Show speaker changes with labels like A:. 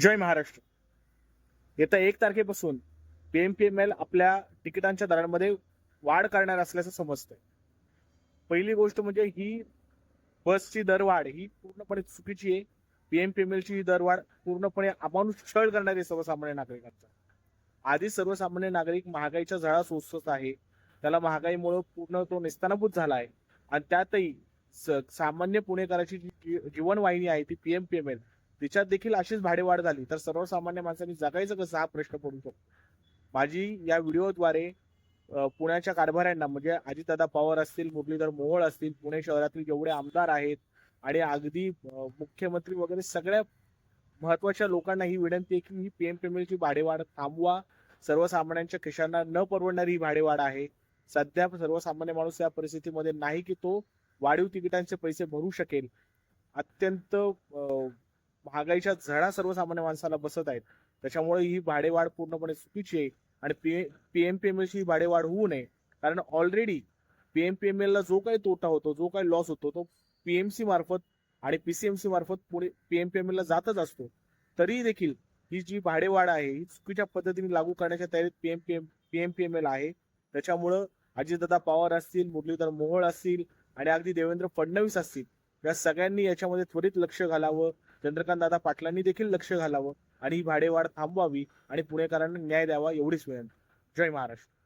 A: जय महाराष्ट्र. येत्या एक तारखेपासून पीएमपीएमएल आपल्या तिकिटांच्या दरांमध्ये वाढ करणार असल्याचं समजतंय. पहिली गोष्ट म्हणजे ही बसची दरवाढ ही पूर्णपणे चुकीची आहे. पीएमपीएमएल ची ही दरवाढ पूर्णपणे अमानुष छळ करणारी आहे सर्वसामान्य नागरिकांचा आधी सर्वसामान्य नागरिक महागाईच्या झळा सोसत आहे. त्याला महागाईमुळे पूर्ण तो निस्तानाभूत झाला आहे. आणि त्यातही सामान्य पुणेकराची जी जी- जीवनवाहिनी आहे ती पीएमपीएमएल तिच्यात देखील अशीच भाडेवाढ झाली. तर सर्वसामान्य माणसांनी जगायचं कसं हा प्रश्न पडू शकतो. माझी या व्हिडिओद्वारे पुण्याच्या कारभाऱ्यांना म्हणजे अजितदादा पवार असतील मुरलीधर मोहोळ असतील पुणे शहरातील जेवढे आमदार आहेत आणि अगदी मुख्यमंत्री वगैरे सगळ्या महत्त्वाच्या लोकांना ही विनंती आहे की ही पीएम ची भाडेवाढ थांबवा. सर्वसामान्यांच्या खिशांना न परवडणारी ही भाडेवाढ आहे. सध्या सर्वसामान्य माणूस या परिस्थितीमध्ये नाही की तो वाढीव तिकिटांचे पैसे भरू शकेल. अत्यंत महागाईच्या झळा सर्वसामान्य माणसाला बसत आहेत त्याच्यामुळे ही भाडेवाढ पूर्णपणे चुकीची आहे आणि पी पीएमपीएमएल ची भाडेवाढ होऊ नये कारण ऑलरेडी पीएमपीएमएल ला जो काही तोटा होतो जो काही लॉस होतो तो पीएमसी मार्फत आणि पी सीएमसी मार्फत पुढे पीएमपीएमएल ला जातच असतो तरी देखील ही जी भाडेवाढ आहे ही चुकीच्या पद्धतीने लागू करण्याच्या तयारीत पीएमपीएम एल आहे त्याच्यामुळं अजितदादा पवार असतील मुरलीधर मोहोळ असतील आणि अगदी देवेंद्र फडणवीस असतील या सगळ्यांनी याच्यामध्ये त्वरित लक्ष घालावं चंद्रकांत दादा पाटलांनी देखील लक्ष घालावं आणि ही भाडेवाढ थांबवावी आणि पुणेकरांना न्याय द्यावा एवढीच विनंती. जय महाराष्ट्र.